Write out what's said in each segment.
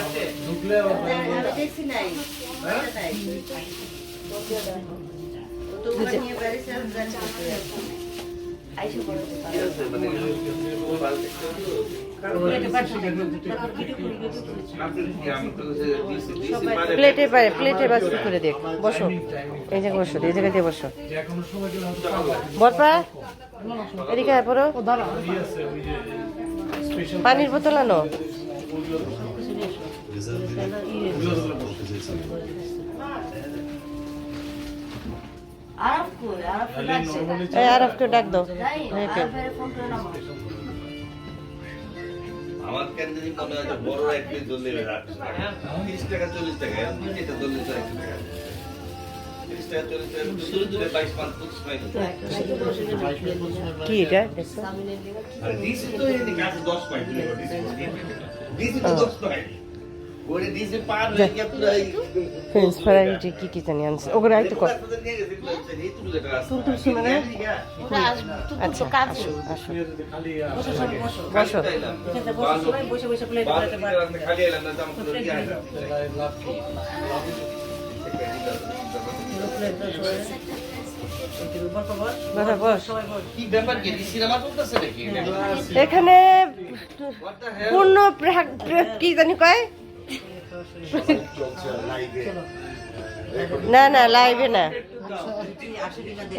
আছে? দেখছি নাই নাই তো নিয়ে বাড়ি প্লেটে পারে প্লেটে বাস করে দেখ বসো। এই জায়গায় বসো, এই জায়গায় দিয়ে বসো। বরপা, এদিকে পড়ো। পানির বোতল আনো। আরব কই আরব তো ডাকছে এই আরফকে ডাক দাও যাই একে। আরবের ফোন করে নাও আমার কেন জানি মনে হয় যে বড় এক পিস দল নেবে রাখছে তিরিশ টাকা চল্লিশ টাকা এখন এটা দল নিতে একশো টাকা তিরিশ টাকা চল্লিশ টাকা দূরে দূরে বাইশ পাঁচ পঁচিশ মাইল কি এটা দেখছো আর ডিসি তো এদিকে কাছে দশ মাইল ডিসি তো দশ মাইল ফ্রেঞ্চ ফ্রাই কি কি জানি আনছে। ওগুলো একটু কর। মানে? আচ্ছা আসো এখানে? পূর্ণ প্রা- প্রা- কি জানি কয়? না না লাইভে না।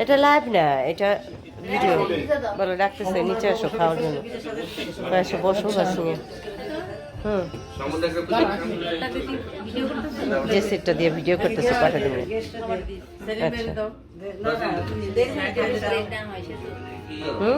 এটা লাইভ না এটা ভিডিও বলো ডাকতেছে নিচে আসো খাওয়ার জন্য। এসো বসো বসো। হুম। যে সেটটা দিয়ে ভিডিও করতেছে পাঠা দেবে আচ্ছা। হুম?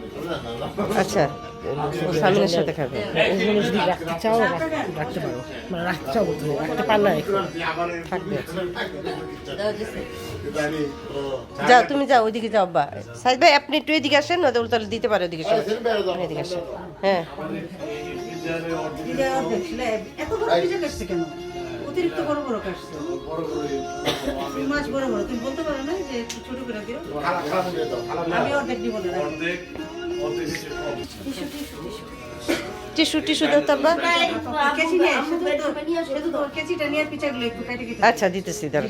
আচ্ছা সামিনের সাথে খাবে। রাখতে চাও রাখতে পারো মানে রাখতে চাও বলতে রাখতে পার না থাকবে যাও তুমি যাও, ওইদিকে যাও বা সাইদ ভাই, আপনি একটু এদিকে আসেন, না তাহলে দিতে পারে ওদিকে আসেন এদিকে আসেন। হ্যাঁ। অতিরিক্ত বড় বড় মাছ বড় বড় তুমি বলতে পারো না যে ছোট করে দিও আমি অর্ধেক না টিস্যু টিস্যু দাও আচ্ছা দিতেছি দাঁড়া